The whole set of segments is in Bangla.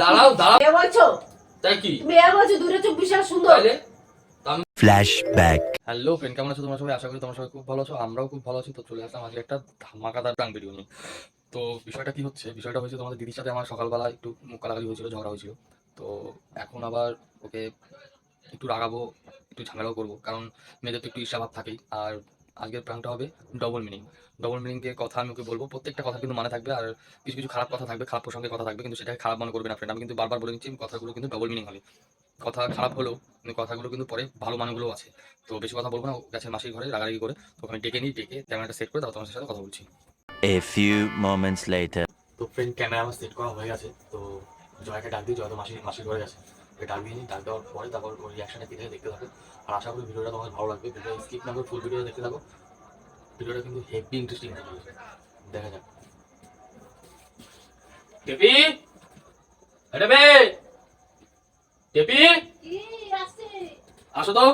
দাঁড়াও দাঁড়াও। তাই কি? তুমি এ বলছো দুটো চোখ বিশাল সুন্দর। তাইলে? হ্যালো ফ্রেন্ড কেমন আছো তোমরা সবাই? আশা করি তোমরা সবাই খুব ভালো আছো আমরাও খুব ভালো আছি। তো চলে আসলাম আজকে একটা ধামাকাদার প্রাং ভিডিও নিয়ে। তো বিষয়টা কি হচ্ছে? বিষয়টা হয়েছে তোমাদের দিদির সাথে আমার সকালবেলা একটু মুখ কালাকালি হয়েছিল ঝগড়া হয়েছিল। তো এখন আবার ওকে একটু রাগাবো একটু ঝামেলাও করব কারণ মেয়েদের তো একটু ঈর্ষাভাব থাকেই। আর আজকের প্রাংটা হবে ডবল মিনিং ডবল মিনিংকে কথা আমি ওকে বলব প্রত্যেকটা কথা কিন্তু মানে থাকবে আর কিছু কিছু খারাপ কথা থাকবে খারাপ প্রসঙ্গে কথা থাকবে কিন্তু সেটাকে খারাপ মনে করবে না ফ্রেন্ড আমি কিন্তু বারবার বলে দিচ্ছি কথাগুলো কিন্তু ডবল মিনিং হবে। কথা খারাপ হলেও কিন্তু কথাগুলো কিন্তু পরে ভালো মানগুলো আছে। তো বেশি কথা বলব না গাছের মাসির ঘরে রাগারাগি করে তো আমি ডেকে নিই ডেকে ক্যামেরাটা সেট করে তারপর তোমার সাথে কথা বলছি। A few moments later. তো ফ্রেন্ড ক্যামেরা আমার সেট করা হয়ে গেছে তো জয়কে ডাক দিই জয় তো মাসির মাসির ঘরে গেছে। ডাক দিয়ে ডাক দেওয়ার পরে তারপর ওর রিয়াকশনটা কি দেখতে থাকো। আর আশা করি ভিডিওটা তোমার ভালো লাগবে। ভিডিও স্কিপ না করে ফুল ভিডিওটা দেখতে থাকো। ভিডিওটা কিন্তু হেভি ইন্টারেস্টিং দেখা যাক। টেপি? বে! টেপি? আসো তো।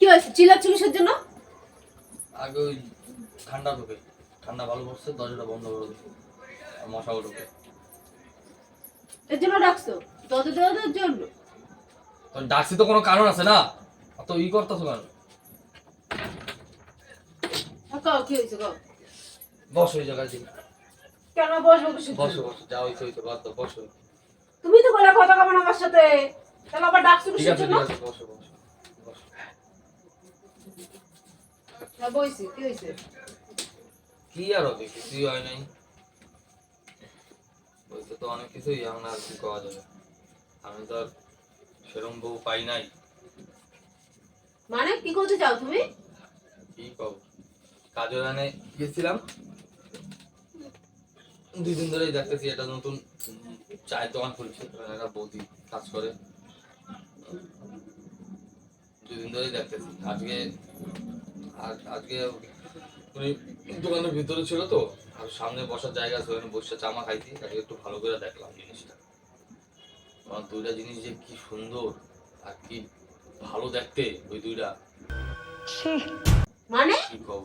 কি হয়েছে? চিল্লাচ্ছ কিসের জন্য? আগে ওই ঠান্ডা ঢোকে। ঠান্ডা ভালো পড়ছে দরজাটা বন্ধ করে দিচ্ছে মশাও ঢোকে এর জন্য ডাকছো? তত দেওয়ার জন্য? তো ডাকছি তো কোনো কারণ আছে না? অত ই করতেছো কেন? কাও কি হয়েছে কাও? বসো এই জায়গায় দিন কেন বসবো কিসের বসো বসো যা হইছে হইছে বাদ দাও বসো। তুমি তো বলে কথা কবেন আমার সাথে। তাহলে আবার ডাকছো কিসের জন্য? ঠিক আছে বসো বসো বসো। হ্যাঁ বইছি কি হয়েছে কি আর হবে কিছুই হয় নাই। বলতে তো অনেক কিছুই এখন আর কি করা যাবে। আমি তো আর সেরম বউ পাই নাই। মানে কি করতে চাও তুমি? কি কব কাজের আনে গেছিলাম। দুই দিন ধরেই দেখতেছি এটা নতুন চায়ের দোকান খুলছে। একটা বৌদি কাজ করে। দুই দিন ধরেই দেখতেছি। আজকে আজ- আজকে উনি দোকানের ভিতরে ছিল তো। আর সামনে বসার জায়গা আছে ওখানে বসে চামা খাইছি আজকে একটু ভালো করে দেখলাম জিনিসটা। আমার দুইটা জিনিস যে কি সুন্দর আর কি ভালো দেখতে ওই দুইটা। মানে? কি কব?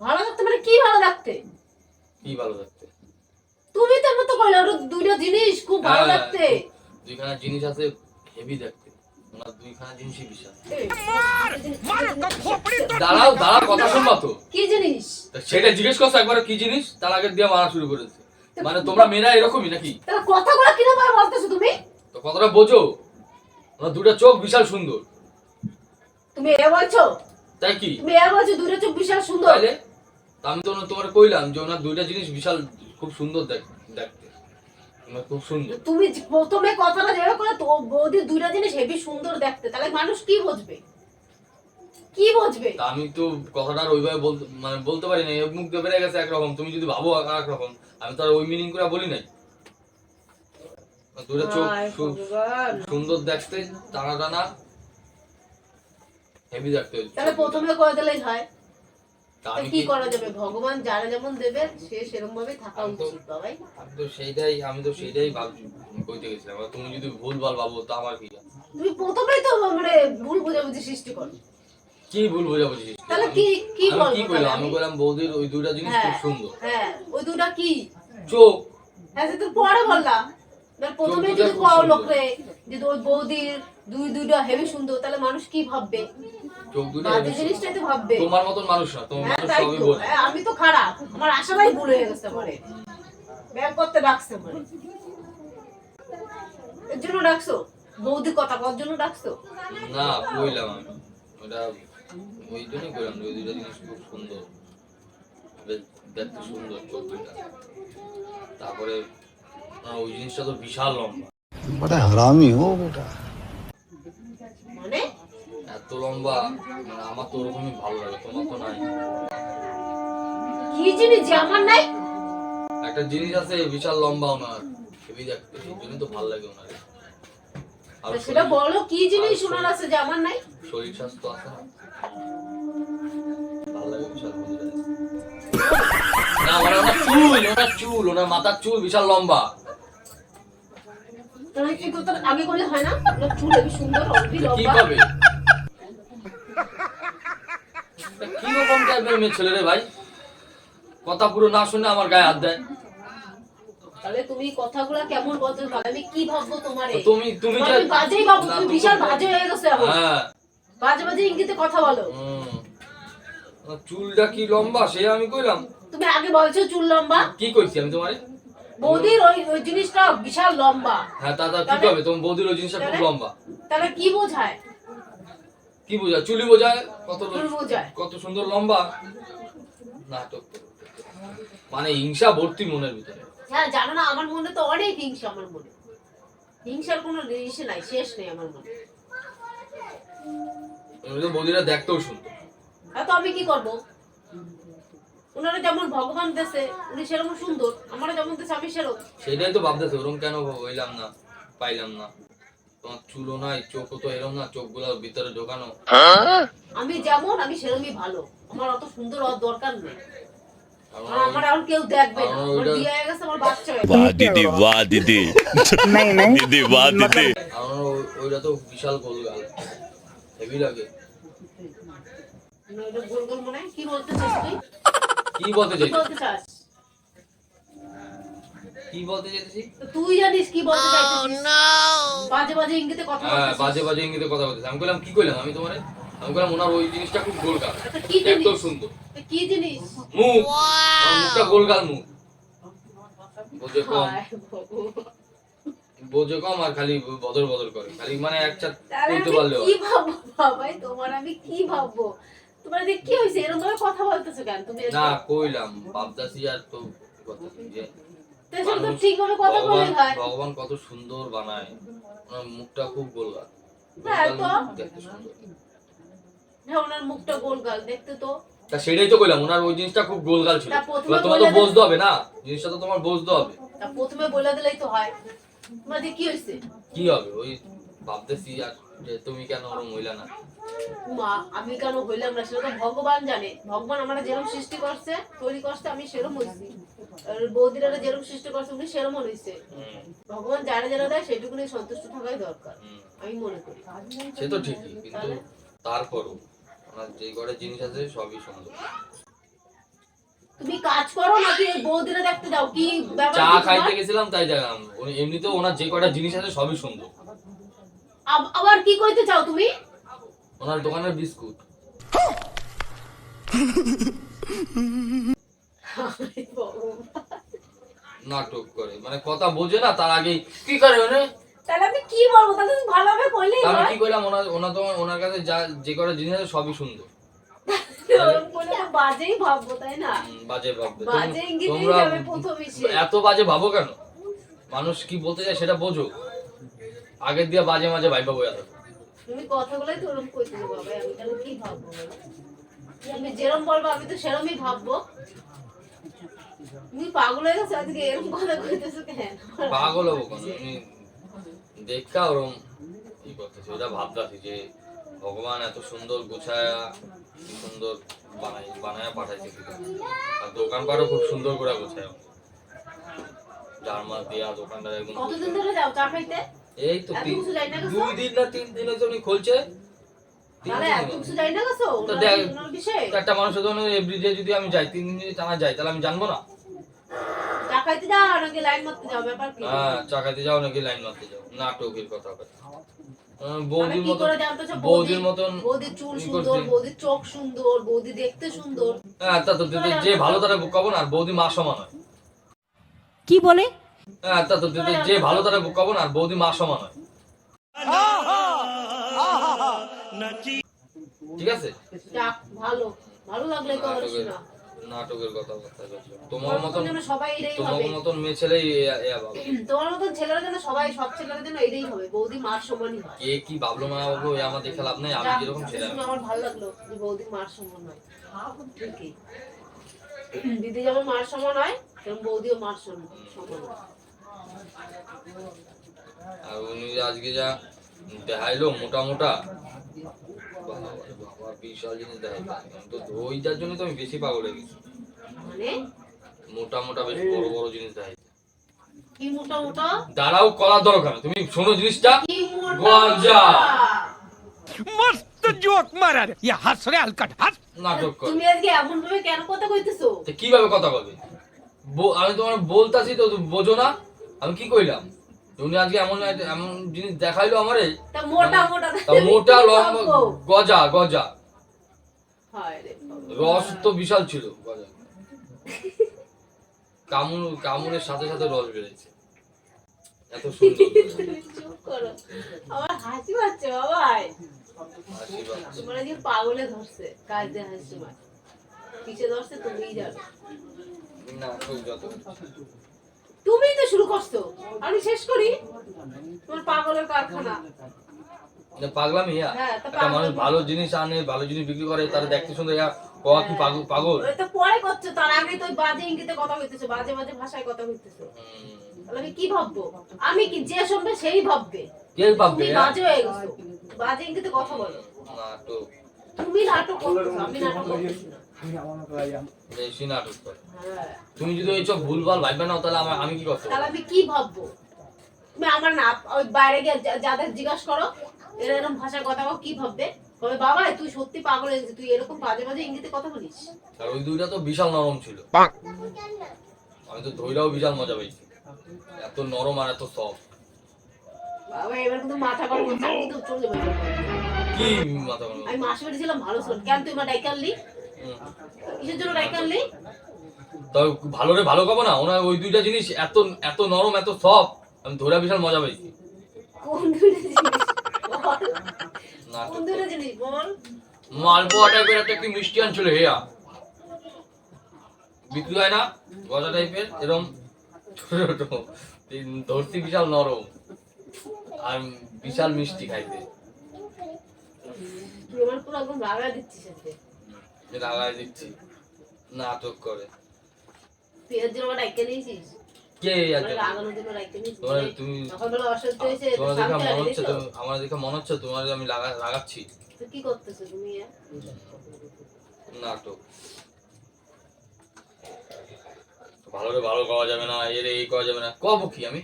ভালো থাকতে মানে কি ভালো থাকতে কি ভালো দেখতে? তুমি তো মতো কইলে ওটা দুইটা জিনিস খুব ভালো হ্যাঁ, লাগতে দুইখানা জিনিস আছে হেভি দেখতে। দাঁড়াও দাঁড়াও কথা শুনবা তো। কি জিনিস? সেটা জিজ্ঞেস করছ একবার কি জিনিস? তার আগে দিয়ে মারা শুরু করেছে। মানে তোমরা মেয়েরা এরকমই নাকি? কথাগুলো কীরকম বলতেছো তুমি? তো কথাটা বোঝো। দুটা চোখ বিশাল সুন্দর। তুমি এ বলছো? তাই কি? তুমি এ বলছো দুইটা চোখ বিশাল সুন্দর? আমি তো তোমার কইলাম যে ওনার দুইটা জিনিস বিশাল খুব সুন্দর দেখ- দেখতে। ওনার খুব সুন্দর। তুমি প্রথমে কথাটা যেভাবে করে তো বৌদির দুইটা জিনিস হেভি সুন্দর দেখতে। তাহলে মানুষ কি বুঝবে? কি বুঝবে? আমি তো কথাটা ওইভাবে বলতে মানে বলতে পারি না মুখ দিয়ে বেড়ে গেছে একরকম। তুমি যদি ভাবো আর একরকম আমি তো আর ওই মিনিং করে বলি নাই। দুটো চোখ। সুন্দর দেখতে টানা টানা হেভি দেখতে তাহলে প্রথমে করে দিলেই হয়? কি করা যাবে? ভগবান যারা যেমন দেবে সে সেরকম ভাবে থাকা উচিত বাবাই। আমি তো সেইটাই আমি তো সেইটাই ভাবছি কইতে গেছিলাম। তুমি যদি ভুল ভালো ভাবো তা আমার কি তুমি প্রথমেই তো মানে ভুল বোঝাবুঝি সৃষ্টি করো। কি ভুল বোঝাবুঝি তাহলে কি কি বলব কি আমি? কইলাম বৌদির ওই দুইটা জিনিস খুব হ্যাঁ সুন্দর। হ্যাঁ ওই দুটা কি? চোখ। হ্যাঁ তো পরে বললাম। না প্রথমে যদি খুব পাও সুন্দর। যে ওই বৌদির দুই দুইটা হেভি সুন্দর তাহলে মানুষ কি ভাববে? হ্যাঁ, আমি তো খারাপ। আমার ভুল হয়ে গেছে পরে করতে ডাকছে পরে এর জন্য ডাকছো? বৌদি কথা কর জন্য ডাকছো? না আমি। ওটা ওই দুইটা জিনিস খুব সুন্দর। দেখতে সুন্দর তারপরে ওই জিনিসটা তো বিশাল লম্বা। বড় হারামি ও মানে এত লম্বা মানে আমার তো ওরকমই ভালো লাগে তোমার তো নাই। কি জিনিস যে আমার নাই? একটা জিনিস আছে বিশাল লম্বা ওনার হেভি দেখতে এই জন্যই তো ভালো লাগে ওনার আর সেটা বলো কি জিনিস শোনার আছে যে আমার নাই? শরীর স্বাস্থ্য আছে না? ভালো লাগে বিশাল না ওনার চুল ওনার চুল ওনার মাথার চুল বিশাল লম্বা। তাহলে কি করতে হবে? আগে করলে হয় না? চুল হেবি সুন্দর অবধি লম্বা কি রকম টাইপের মেয়ে ছেলে রে ভাই? কথা পুরো না শুনে আমার গায়ে হাত দেয়। তাহলে তুমি কথাগুলো কেমন বলছো তাহলে আমি কি ভাববো তোমারে? তুমি তুমি যে বাজেই বিশাল বাজে হয়ে গেছো এখন। হ্যাঁ। বাজে বাজে ইঙ্গিতে কথা বলো। চুলটা কি লম্বা সে আমি কইলাম। তুমি আগে বলছো চুল লম্বা। কি কইছি আমি তোমারে? বৌদির ওই ওই জিনিসটা বিশাল লম্বা। হ্যাঁ তা তা কি তাহলে- কবে তোমার বৌদির ওই জিনিসটা খুব লম্বা। তাহলে কি বোঝায়? কি বোঝায়? চুলি বোঝায়? কত বোঝায়। কত সুন্দর লম্বা? নাটক। মানে হিংসা ভর্তি মনের ভিতরে। হ্যাঁ জানো না আমার মনে তো অনেক হিংসা আমার মনে। হিংসার কোনো জিনিস নাই শেষ নেই আমার মনে। বৌদিরা দেখতেও সুন্দর। তো আমি কি করব? ওনারা যেমন ভগবান দেশে উনি সেরকম সুন্দর আমরা যেমন দেশে আমি সেরকম। সেটাই তো ভাবতেছে ওরকম কেন হইলাম না পাইলাম না। তোমার চুলো নাই চোখ তো এরম না চোখগুলার ভিতরে ঢোকানো। আমি যেমন আমি সেরকমই ভালো। আমার অত সুন্দর হওয়ার দরকার নেই। আর কেউ দেখবে আমার বাচ্চা দিদি আমার ওইটা তো বিশাল গোল গাল। হেভি লাগে। কি বলতে চাস কি বলতে চাস? কি বলতে চাইছি তুই জানিস কি বলতে চাইছিস? বাজে বাজে ইঙ্গিতে কথা হ্যাঁ বলছিস বাজে বাজে ইঙ্গিতে কথা বলতেছি আমি বললাম কি কইলাম আমি তোমারে? আমি বললাম ওনার ওই জিনিসটা খুব গোল গাল আচ্ছা? একদম সুন্দর। কি জিনিস? মুখ। মুখটা গোল গাল মুখ। বোঝে কম। বোঝে কম আর খালি বদল বদল করে। খালি মানে একটা তাহলে বলতে পারলেও কি ভাববো বাবাই? তোমার আমি কি ভাববো? তোমার যে কি হয়েছে? এরকম ভাবে কথা বলতেছো কেন? তুমি না কইলাম আর তো কথা যে তাছাড়া তো ঠিক ভাবে কথা বলে ভগবান হয়। ভগবান কত সুন্দর বানায়। ওনার মুখটা খুব গোল গাল হ্যাঁ, হ্যাঁ ওনার মুখটা দেখতে তো। তা সেটাই তো কইলাম ওনার ওই জিনিসটা খুব গোলগাল ছিল। তোমার তো বুঝতে হবে না? জিনিসটা তো তোমার বুঝতে হবে। তা প্রথমে বলে দিলেই তো হয়। যে কি হয়েছে? কি হবে? ওই ভাবতেছি আর যে তুমি কেন ওরম হইলা না? মা আমি কেন হইলাম না? সেটা তো ভগবান জানে। ভগবান আমরা যেরকম সৃষ্টি করছে তৈরি করছে আমি সেরকম হয়েছি বৌদিরা যেরকম সৃষ্টি করছে উনি সেরকম হয়েছে ভগবান যারা যারা দেয় সেটুকুনি সন্তুষ্ট থাকাই দরকার আমি মনে করি। সে তো ঠিকই কিন্তু তারপরও ওনার যে ঘরে জিনিস আছে সবই সুন্দর তুমি কাজ করো নাকি বৌদিরা দেখতে যাও কি ব্যাপার চা খাইতে গেছিলাম তাই দেখলাম। এমনিতেও ওনার যে কটা জিনিস আছে সবই সুন্দর আবার কি কইতে চাও তুমি? ওনার দোকানের বিস্কুট। নাটক করে মানে কথা বোঝে না তার আগেই। কি করে মানে তাহলে আমি কি বলব? তাহলে তুমি ভালোভাবে কইলেই তা আমি কি করলাম? ওনার ওনার তো ওনার কাছে যা যে কটা জিনিস আছে সবই সুন্দর। বাজেই ভাববো তাই না? বাজে ভাববে। বাজে ইঙ্গিতেই তোমরা যাবে প্রথম এত বাজে ভাবো কেন? মানুষ কি বলতে চায় সেটা বোঝো। আগের দিয়ে বাজে মাঝে ভাইবা থাকো তুমি কথাগুলোই তো ওরম কইতেছো বাবা আমি তাহলে কি ভাববো তুমি বলব আমি তো ভাববো। তুমি পাগল হয়ে গেছো আজকে এরকম কথা কইতেছো কেন? পাগল হব কেন? আমি দেখা ওরম ই করতেছি ওটা ভাবতেছি যে ভগবান এত সুন্দর গুছায়া কি সুন্দর বানাই বানায়া পাঠাইছে। আর দোকানপাটও খুব সুন্দর করে গুছায়। জার্মার দিয়া দোকানটা একদম কতদিন ধরে যাও চা খাইতে? এই তো? দুই দিন না তিন খুলছে। তিন তাহলে দিন এত হলো। কিছু যাই না গেছো তো ওনার- দেখ- ওনার বিষয়ে তো একটা মানুষের জন্য এভরিডে যদি আমি যাই তিন দিন যদি টানা যাই তাহলে আমি জানব না। চা যাও নাকি লাইন মারতে যাও ব্যাপার কি? হ্যাঁ চাকাতে যাও নাকি লাইন মারতে যাও। নাটকের কথা কথা বৌদির মতন করে বৌদির মতন বৌদির চুল ই সুন্দর বৌদির চোখ সুন্দর বৌদি দেখতে সুন্দর। হ্যাঁ তা তো যে- ভালো তারা কব না আর বৌদি মা সমান হয়। কি বলে? যে- যে ভালো তারা কব না বৌদি মা সমান হয়। ঠিক আছে? ভালো। ভালো লাগলে নাটকের কথা তোমার মতন তোমার মতন মেয়ে ছেলেই। তোমার মতন ছেলেরা যেন সবাই সব ছেলেরা যেন এটাই হবে বৌদি মার সমানই হয়। কে কি ভাবলো না ভাবলো এ আমার দেখে লাভ নাই। আমি যেরকম ছেলে? আমার ভালো লাগল যে বৌদি মার সমান হয়। ঠিকই। দিদি যেমন মার সমান হয় তেমন বৌদিও মার সমান সমান হয়। আর উনি আজকে যা দেখাইলো মোটা মোটা বিশাল জিনিস জন্য তো আমি বেশি পাগল হয়ে গেছি। মোটা মোটা বেশ বড় বড় জিনিস দাঁড়াও দরকার তুমি জিনিসটা। কীভাবে কথা বলবে? আমি তোমার বলতাছি তো বোঝো না। আমি কি কইলাম? তুমি আজকে এমন এমন জিনিস দেখাইলো আমারে? মোটা মোটা মোটা লম্বা গজা গজা। রস তো বিশাল ছিল গজা। সাথে সাথে রস বেড়েছে। এত সুন্দর আমার হাসি পাচ্ছে বাবাই পাগলে ধরছে কাজ দিয়ে হাসি মার ধরছে তুমিই জানো। না যত তুমি শুরু করছ? আমি শেষ করি। তোমার পাগলের কারখানা। পাগলামি হ্যাঁ, তা একটা মানুষ ভালো জিনিস আনে ভালো জিনিস বিক্রি করে তারা দেখতে সুন্দর ইয়া কয়া কি পাগল পাগল? ওই তো পরে করছ তার আগে তো বাজে ইঙ্গিতে কথা কইতেছো বাজে বাজে ভাষায় কথা কইতেছো তাহলে আমি কি ভাববো? আমি কি যে শুনবে সেই ভাববে? কে ভাববে তুমি বাজে হয়ে গেছো। বাজে ইঙ্গিতে কথা বলো। তুমি নাটক আমি নাটক না। বেশি নাটক করে হ্যাঁ। তুমি যদি এইসব ভুলভাল ভাববে না তাহলে আমার আমি কি করতে তাহলে আমি কি ভাববো? তুমি আমার না ওই বাইরে গিয়ে যাদের জিজ্ঞাসা করো এরকম ভাষায় কথা কি ভাববে? তবে বাবা তুই সত্যি পাগল তুই এরকম বাজে বাজে ইঙ্গিতে কথা বলিস? আর ওই দুইটা তো বিশাল নরম ছিল। আমি তো ধৈরাও বিশাল মজা পাইছি এত নরম আর এত সফট বাবা এবার কিন্তু মাথা গরম হচ্ছে আমি কিন্তু চলে যাব। কি মাথা গরম? আমি মাসে বাড়ি ছিলাম ভালো ছিল কেন তুই মা ডাইকে আনলি হুম। কিসের জন্য ডাইকে আনলি তবে ভালো রে ভালো খাব না। ওনার ওই দুইটা জিনিস এত এত নরম এত সফট আমি ধৈরা বিশাল মজা পাইছি কোন দুটো জিনিস? বল। কোন দুটো জিনিস? বল। মালপোয়া টাইপের একটা কি মিষ্টি আনছিল হেয়া। বিক্রি হয় না গজা টাইপের এরকম ছোট ছোট ধরতি বিশাল নরম। আর বিশাল মিষ্টি খাইতে। পুরো একদম রাগা দিচ্ছিস লাগাই দিচ্ছি। নাটক করে। আমার দেখে মনে হচ্ছে তোমার আমি লাগাচ্ছি। কি করতেছো তুমি নাটক। ভালো রে ভালো করা যাবে না এর এই করা যাবে না। কব কি আমি?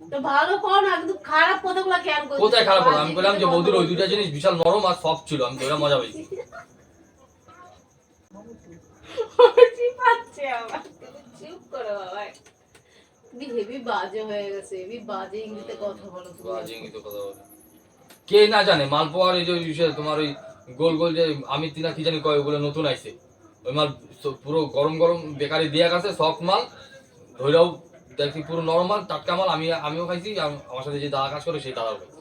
তো ভালো কর না কিন্তু খারাপ কথাগুলো কেন করছিস কোথায় খারাপ কথা? আমি বললাম যে বৌদির ওই দুটা জিনিস বিশাল নরম আর সফট ছিল আমি মজা পাইছি। পাচ্ছে আমার চুপ করো বাবা। তুমি হেভি বাজে হয়ে গেছে হেভি বাজে ইংরেজিতে কথা বলো বাজে কথা বলে। কে না জানে মালপোয়ার এই যে বিষয় তোমার ওই গোল গোল যে আমি তিনা কি জানি কয় ওগুলো নতুন আইছে। ওই মাল পুরো গরম গরম বেকারি দিয়া গেছে সফট মাল। ধৈরাও দেখি পুরো নরমাল টাটকা মাল আমি আমিও খাইছি আমার সাথে যে দাদা কাজ করে সেই দাদাও খাইছি।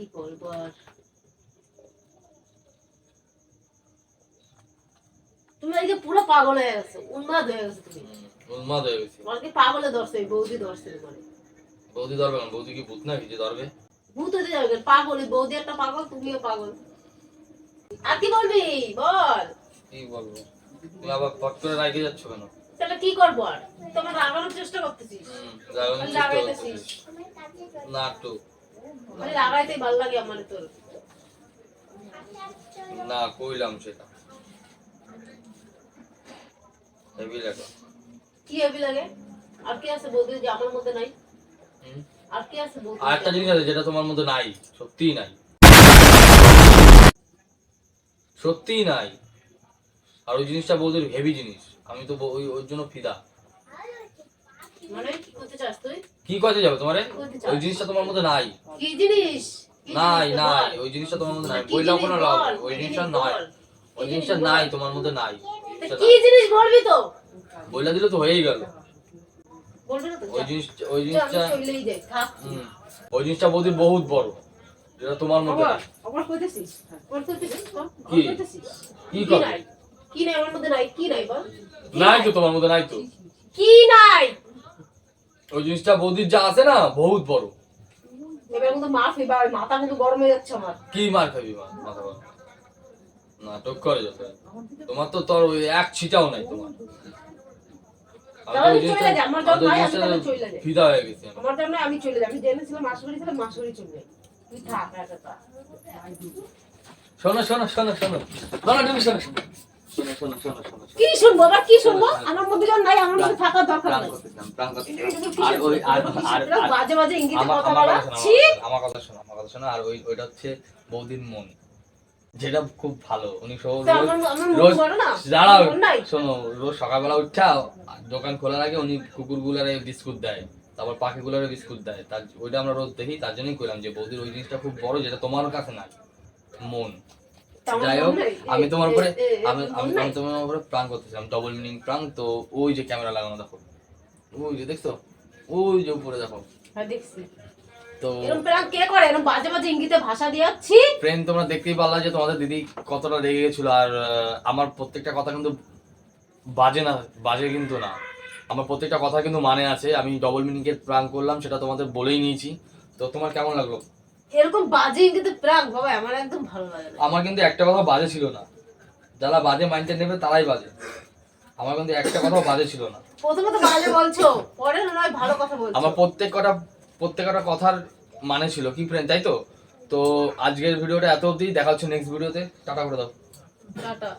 কি বলব আর? তুমি আজকে পুরো পাগল হয়ে গেছো উন্মাদ হয়ে গেছো তুমি। উন্মাদ হয়ে গেছি। তোমাকে পাগলে ধরছে বৌদি ধরছে মানে বৌদি ধরবে না বৌদি কি ভূত নাকি যে ধরবে? ভূত হতে যাবে? পাগল বৌদি একটা পাগল তুমিও পাগল। আর কি বলবি? বল। কি বলব? তুমি আবার ফট করে রাইগে যাচ্ছ কেন? তাহলে কি করব আর? তোমার রাগানোর চেষ্টা করতেছিস? রাগানোর চেষ্টা করতেছিস। নাটক। মানে লাগাইতেই ভালো লাগে আমার তোর না কইলাম সেটা। হেভি লাগা। কি হেবি লাগে? আর কি আছে বৌদি যে আমার মধ্যে নাই? আর কি আছে বৌদি আর একটা জিনিস আছে যেটা তোমার মধ্যে নাই সত্যিই নাই। সত্যিই নাই। আর ওই জিনিসটা বৌদির হেভি জিনিস। আমি তো ওই ওর জন্য ফিদা। মানে কি করতে চাস তুই? কি করতে যাবে তোমারে? ওই জিনিসটা তোমার মধ্যে নাই। কি জিনিস? নাই নাই ওই জিনিসটা তোমার মধ্যে নাই। বইলাও কোনো লাভ ওই জিনিসটা নাই। ওই জিনিসটা নাই তোমার মধ্যে নাই। কি জিনিস বলবি তো? বইলা দিলে তো হয়েই গেল। বলবি না তো? ওই জিনিস ওই জিনিসটা ওই জিনিসটা বৌদির বহুত বড়। যেটা তোমার মধ্যে কি? কি কি নাই? আমার মধ্যে নাই কি নাই নাই তো তোমার মধ্যে নাই তো। কি নাই? ওই জিনিসটা বৌদির যা আছে না বহুত বড়। এবার কিন্তু মাফি বা মাথা কিন্তু গরম হয়ে যাচ্ছে আমার। কি মার খাবি মা? মাথা গরম। নাটক করে যত। তোমার তো তোর ওই এক ছিটাও নাই তোমার। আমি তো তাহলে ওই চলে যা, আমার জিনিসটা- যখন আমি তো ওই আমি জিনিসটা তাহলে চলে যাই। ফিদা গেছি। আমার জন্য আমি চলে যাই। আমি জেনেছিলাম মাসবাড়ি ছিলাম মাসবাড়ি চলে যাই। তুই থাক। শোনো শোনো শোনো শোনো। শোনো তুমি শোনো শোনো। কি শুনব আবার কি শুনব? আমার মধ্যে যখন নাই আমার মধ্যে থাকার দরকার নাই। বাজে বাজে ইঙ্গিতে কথা বলা? আমার কথা শোনো আমার কথা শোনো। আর ওই ওইটা হচ্ছে বৌদির মন। যেটা খুব ভালো। উনি রোজ দাঁড়াও শোনো রোজ সকালবেলা উঠা দোকান খোলার আগে উনি কুকুরগুলারে বিস্কুট দেয়। তারপর পাখিগুলারে বিস্কুট দেয়। তার ওইটা আমরা রোজ দেখি তার জন্যই কইলাম যে বৌদির ওই জিনিসটা খুব বড় যেটা তোমার কাছে না মন। যাই হোক আমি তোমার উপরে আমি আমি আমি তোমার উপরে প্রাণ করতেছিলাম ডবল মিনিং প্রাণ তো ওই যে ক্যামেরা লাগানো দেখো। ওই যে দেখছ? ওই যে উপরে দেখো। হ্যাঁ দেখছি। তো এরকম প্রাণ কে করে? এরকম বাজে বাজে ইঙ্গিতে ভাষা দিয়াচ্ছি ফ্রেন্ড তোমরা দেখতেই পারলা যে তোমাদের দিদি কতটা রেগে গেছিল আর আমার প্রত্যেকটা কথা কিন্তু বাজে না বাজে কিন্তু না। আমার প্রত্যেকটা কথা কিন্তু মানে আছে। আমি ডবল মিনিংয়ের প্রাণ করলাম সেটা তোমাদের বলেই নিয়েছি। তো তোমার কেমন লাগল? এরকম বাজে ইঙ্গিতে প্রাণ বাবা আমার একদম ভালো লাগে না। আমার কিন্তু একটা কথা বাজে ছিল না। যারা বাজে মাইন্ডে নেবে তারাই বাজে। আমার কিন্তু একটা কথাও বাজে ছিল না। প্রথমে তো বাজে বলছো পরে নয় ভালো কথা বলছো। আমার প্রত্যেক কটা প্রত্যেক কটা কথার মানে ছিল। কি ফ্রেন্ড তাই তো? তো আজকের ভিডিওটা এত অবধি দেখা হচ্ছে নেক্সট ভিডিওতে টাটা করে দাও। টাটা।